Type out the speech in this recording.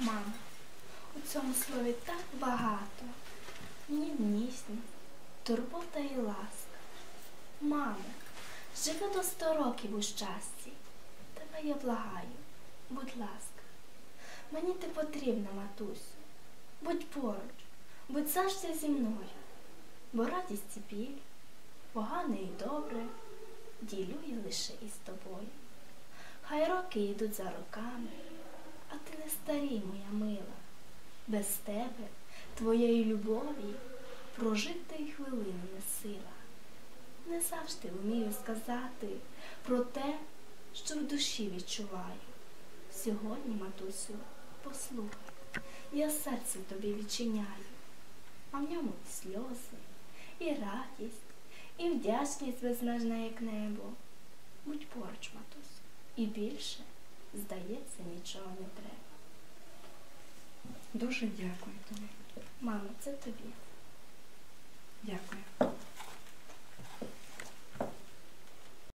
Мама, у цьому слові так багато. Ніжність, турбота і ласка. Мамо, живи до сто років у щасті. Тебе я благаю, будь ласка. Мені ти потрібна, матусю. Будь поруч, будь завжди зі мною. Бо радість і біль, погане і добре, ділю я лише із тобою. Хай роки йдуть за роками, а ти не старій, моя мила. Без тебе, твоєї любові, прожити й хвилини не сила. Не завжди вмію сказати про те, що в душі відчуваю. Сьогодні, матусю, послухай, я серце тобі відчиняю, а в ньому і сльози, і радість, і вдячність безмежна, як небо. Будь поруч, матусю, і більше, здається, нічого не треба. Дуже дякую тобі. Мамо, це тобі.